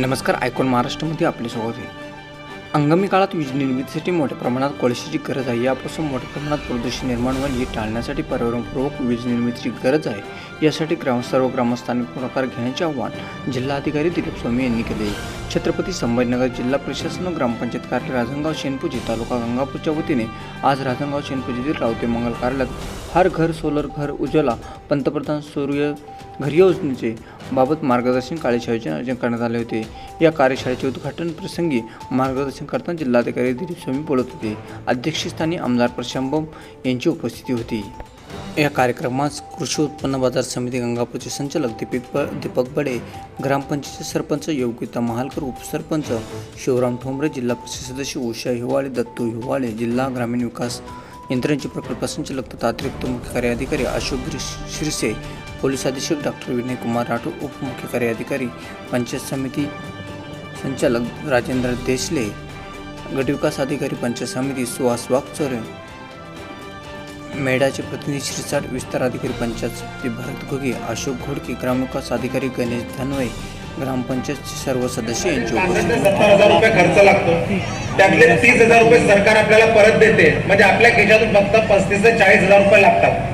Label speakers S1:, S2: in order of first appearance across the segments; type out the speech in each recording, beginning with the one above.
S1: नमस्कार आयकॉन महाराष्ट्रामध्ये आपले स्वागत आहे. आगामी काळात वीज निर्मितीसाठी मोठ्या प्रमाणात कोळशाची गरज आहे. यापासून मोठ्या प्रमाणात प्रदूषण निर्माण होईल. हे टाळण्यासाठी पर्यावरणपूर्वक वीज निर्मितीची गरज आहे. यासाठी ग्राम सर्व ग्रामस्थांनी पुढाकार घेण्याचे आवाहन जिल्हाधिकारी दिलीप स्वामी यांनी केले छत्रपती संभाजीनगर जिल्हा प्रशासन व ग्रामपंचायत कार्यालय राजनगाव शेनपुजी तालुका गंगापूरच्या वतीने आज राजनगाव शेनपुजीतील रावते मंगल कार्यालयात हर घर सोलर घर उज्ज्वला पंतप्रधान सूर्य घर योजनेचे बाबत मार्गदर्शन कार्यशाळेचे आयोजन करण्यात आले होते. या कार्यशाळेचे उद्घाटन प्रसंगी मार्गदर्शन करताना जिल्हाधिकारी दिलीप स्वामी बोलत होते. अध्यक्षस्थानी आमदार प्रशांबम यांची उपस्थिती होती. या कार्यक्रमास कृषी उत्पन्न बाजार समिती गंगापूरचे संचालक दीपक दीपक बडे ग्रामपंचायतचे सरपंच योगिता महालकर उपसरपंच शिवराम ठोंबरे जिल्हा परिषद सदस्य उषा हिवाळे दत्तू हिवाळे जिल्हा ग्रामीण विकास यंत्रणेचे प्रकल्प संचालक तथा अतिरिक्त मुख्य कार्याधिकारी अशोक शिरसे पोलीस अधीक्षक डॉक्टर विनय कुमार राठोड उपमुख्य कार्याधिकारी पंचायत समिती संचालक राजेंद्र देशले गटविकास अधिकारी पंचायत समिती सुहास वाघचोरे मेडाचे प्रतिनिधी श्रीसाट विस्तार अधिकारी पंचायत समिती भरत घोगी अशोक घोडके ग्रामविकास अधिकारी गणेश धनवय ग्रामपंचायतचे सर्व सदस्य यांची
S2: सत्तर हजार रुपये खर्च लागतो. त्यातले तीस हजार रुपये सरकार आपल्याला परत देते. म्हणजे आपल्या खिशातून फक्त पस्तीस ते चाळीस हजार रुपये लागतात.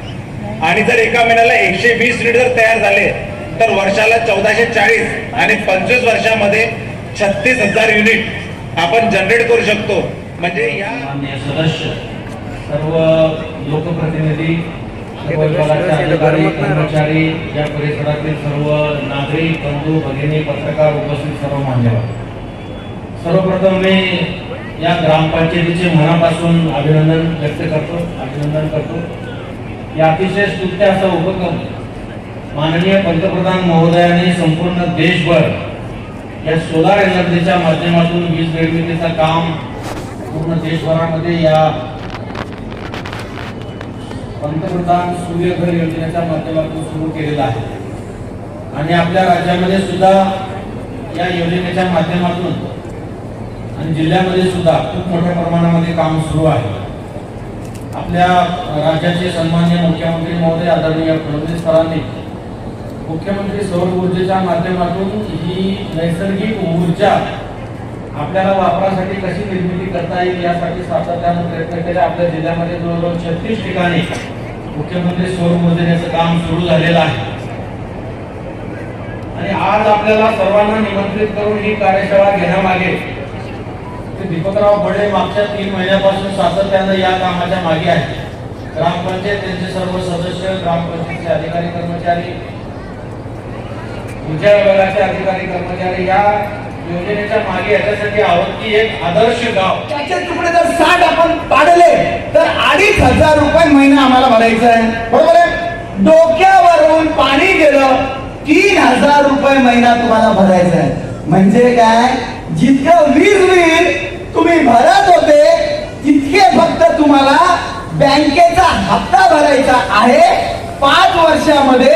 S2: आणि जर एका महिन्याला एकशे वीस युनिट जर तयार झाले तर वर्षाला चौदाशे चाळीस आणि पंचवीस वर्षामध्ये छत्तीस हजार युनिट आपण जनरेट करू शकतो. म्हणजे या
S3: सदस्य सर्व लोकप्रतिनिधी कर्मचारी या परिसरातील सर्व नागरिक बंधू भगिनी पत्रकार उपस्थित सर्व मान्यवर सर्वप्रथम मी या ग्रामपंचायतीचे मनापासून अभिनंदन व्यक्त करतो अभिनंदन करतो. या अतिशय स्तुत्य असा उपक्रम माननीय पंतप्रधान महोदयाने संपूर्ण देशभर या सोलार एनर्जीच्या माध्यमातून वीज निर्मितीचं काम पूर्ण देशभरामध्ये या पंतप्रधान सूर्यघर योजनेच्या माध्यमातून सुरू केलेला आहे. आणि आपल्या राज्यामध्ये सुद्धा या योजनेच्या माध्यमातून आणि जिल्ह्यामध्ये सुद्धा खूप मोठ्या प्रमाणामध्ये काम सुरू आहे. आपल्या राज्याचे सन्मान्य मुख्यमंत्री महोदय आदरणीय फडणवीस सरांनी मुख्यमंत्री सौर ऊर्जेच्या माध्यमातून ही नैसर्गिक ऊर्जा आपल्याला वापरासाठी कशी निर्मिती करता येईल यासाठी सातत्यानं प्रयत्न केले. आपल्या जिल्ह्यामध्ये जवळजवळ छत्तीस ठिकाणी मुख्यमंत्री सौर ऊर्जेचं काम सुरू झालेलं आहे. आणि आज आपल्याला सर्वांना निमंत्रित करून ही कार्यशाळा घेण्यामागे दीपकराव बडे मागच्या तीन महिन्यापासून सातत्यानं या कामाच्या मागे आहे ग्रामपंचायत त्यांचे सर्व सदस्य ग्रामपंचायतचे अधिकारी कर्मचारी ऊर्जा विभागाचे अधिकारी कर्मचारी या योजनेच्या मागे याच्यासाठी आहोत की एक आदर्श गाव.
S4: त्याचे तुकडे जर साठ आपण पाडले तर अडीच हजार रुपये महिना आम्हाला भरायचा आहे. बरोबर आहे? डोक्यावरून पाणी गेलं तीन हजार रुपये महिना तुम्हाला भरायचा आहे. म्हणजे काय? जितकं वीज बिल तुम्ही भरत होते तितके फक्त तुम्हाला बँकेचा हप्ता भरायचा आहे. पाच वर्षामध्ये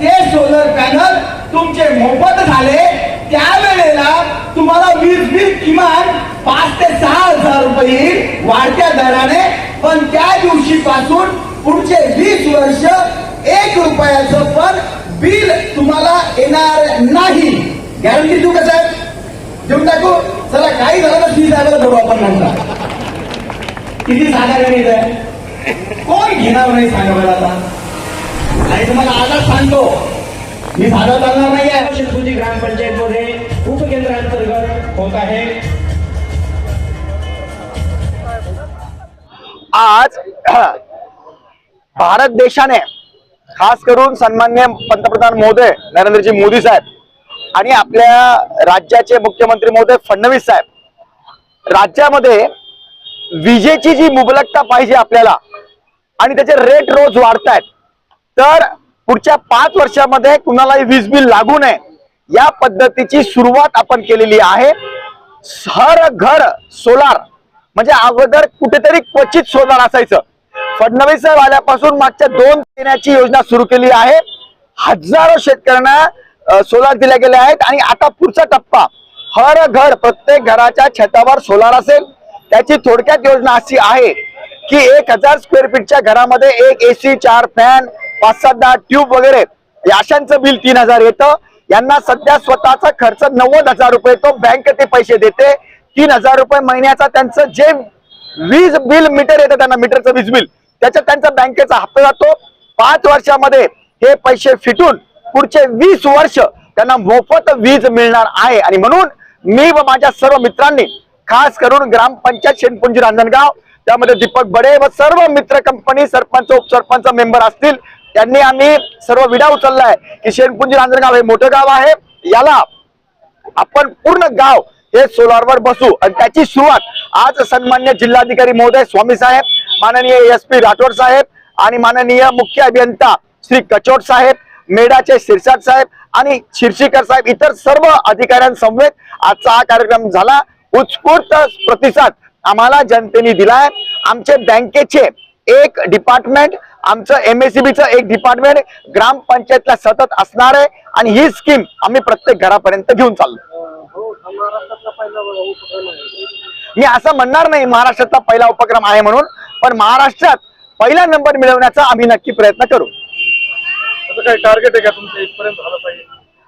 S4: ते सोलर पॅनल तुमचे मोफत झाले. त्यावेळेला तुम्हाला वीज बिल किमान पाच ते सहा हजार रुपये वाढत्या दराने पण त्या दिवशी पासून पुढचे वीस वर्ष एक रुपयाचं पण बिल तुम्हाला येणार नाही. गॅरंटी देऊ का साहेब? देऊन टाकू. चला काही झालं तर ती साहेबाला बघू आपण नंतर. किती गणित आहे कोण घेणार नाही सांगा मला आता? आणि तुम्हाला आजच सांगतो मी साधा चालणार नाही आहे
S5: शिरपुजी ग्रामपंचायत मध्ये उपकेंद्रांतर्गत होत आहे.
S6: आज भारत देशाने खास करून सन्मान्य पंतप्रधान महोदय नरेंद्रजी मोदी साहेब आणि आपल्या राज्याचे मुख्यमंत्री महोदय फडणवीस साहेब. राज्यामध्ये विजेची जी मुबलकता पाहिजे आपल्याला आणि त्याचे रेट रोज वाढतायत तर पुढच्या पाच वर्षामध्ये कुणालाही वीज बिल लागू नये या पद्धतीची सुरुवात आपण केलेली आहे. हर घर सोलार म्हणजे अगोदर कुठेतरी क्वचित सोलार असायचं. फडणवीस साहेब आल्यापासून मागच्या दोन महिन्याची योजना सुरू केली आहे. हजारो शेतकऱ्यांना सोलार दिल्या गेले आहेत आणि आता पुढचा टप्पा. हर घर प्रत्येक घराच्या छतावर सोलार असेल. त्याची थोडक्यात योजना अशी आहे की एक हजार स्क्वेअर फीटच्या घरामध्ये एक एसी चार फॅन पाच सात दहा ट्यूब वगैरे. या अशांचं बिल तीन हजार येतं. यांना सध्या स्वतःचा खर्च नव्वद हजार रुपये तो बँक ते पैसे देते. तीन हजार रुपये महिन्याचा त्यांचं जे वीज बिल मीटर येतं त्यांना मीटरचं वीज बिल त्याच्यात त्यांचा बँकेचा हप्ता जातो. पाच वर्षामध्ये हे पैसे फिटून पुढचे वीस वर्ष त्यांना मोफत वीज मिळणार आहे. आणि म्हणून मी व माझ्या सर्व मित्रांनी खास करून ग्रामपंचायत शेणपुंजी रांजणगाव त्यामध्ये दीपक बडे व सर्व मित्र कंपनी सरपंच उपसरपंच मेंबर असतील त्यांनी आम्ही सर्व विडा उचललाय की शेणपुंजी रांजणगाव हे मोठं गाव आहे. याला आपण पूर्ण गाव हे सोलारवर बसू. आणि त्याची सुरुवात आज सन्मान्य जिल्हाधिकारी महोदय स्वामी साहेब माननीय एस पी राठोड साहेब आणि माननीय मुख्य अभियंता श्री कचोट साहेब मेडाचे शिरसाट साहेब आणि शिरशीकर साहेब इतर सर्व अधिकाऱ्यांसमवेत आजचा हा कार्यक्रम झाला. उत्स्फूर्त प्रतिसाद आम्हाला जनतेने दिलाय. आमचे बँकेचे एक डिपार्टमेंट आमचं एमएससीबीचं एक डिपार्टमेंट ग्रामपंचायतला सतत असणार आहे आणि ही स्कीम आम्ही प्रत्येक घरापर्यंत घेऊन चाललो. मी असं म्हणणार नाही महाराष्ट्रातला पहिला उपक्रम आहे म्हणून पण महाराष्ट्रात पहिला नंबर मिळवण्याचा आम्ही नक्की प्रयत्न करू.
S2: टार्गेट आहे का तुमचं इथपर्यंत झालं पाहिजे?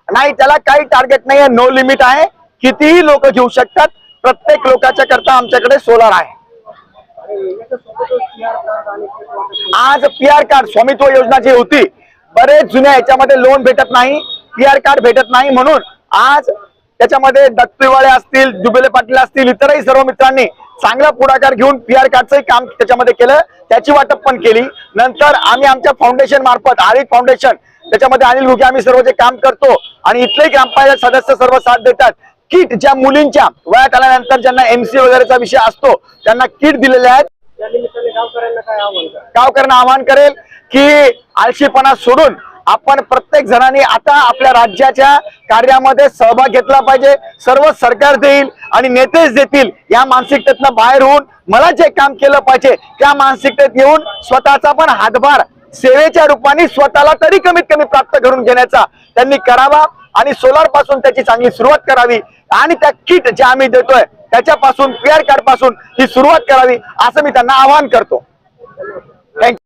S6: नाही त्याला काही टार्गेट नाही आहे नो लिमिट आहे. कितीही लोक घेऊ शकतात. प्रत्येक लोकांच्या करता आमच्याकडे सोलार आहे. आज पी आर कार्ड स्वामित्व योजना जी होती बरेच जुन्या याच्यामध्ये लोन भेटत नाही पी आर कार्ड भेटत नाही म्हणून आज त्याच्यामध्ये दत्तवाळे असतील जुबेले पाटील असतील इतरही सर्व मित्रांनी चांगला पुढाकार घेऊन पी आर कार्डचंही काम त्याच्यामध्ये केलं. त्याची वाटप पण केली. नंतर आम्ही आमच्या फाउंडेशन मार्फत आरिक फाउंडेशन त्याच्यामध्ये अनिल घुगे आम्ही सर्व जे काम करतो आणि इथले ग्रामपंचायत सदस्य सर्व साथ देतात. किट ज्या मुलींच्या वयात आल्यानंतर ज्यांना एमसी वगैरेचा विषय असतो त्यांना किट दिलेले आहेत. गावकऱ्यांना आवाहन करेल की आळशीपणा सोडून आपण प्रत्येक जणांनी आता आपल्या राज्याच्या कार्यामध्ये सहभाग घेतला पाहिजे. सर्व सरकार देईल आणि नेतेच देतील या मानसिकतेतनं बाहेर होऊन मला जे काम केलं पाहिजे त्या मानसिकतेत येऊन स्वतःचा पण हातभार सेवेच्या रूपाने स्वतःला तरी कमीत कमी प्राप्त करून घेण्याचा त्यांनी करावा आणि सोलारपासून त्याची चांगली सुरुवात करावी आणि त्या किट जे आम्ही देतोय त्याच्यापासून पीआर कार्डपासून ही सुरुवात करावी असं मी त्यांना आवाहन करतो.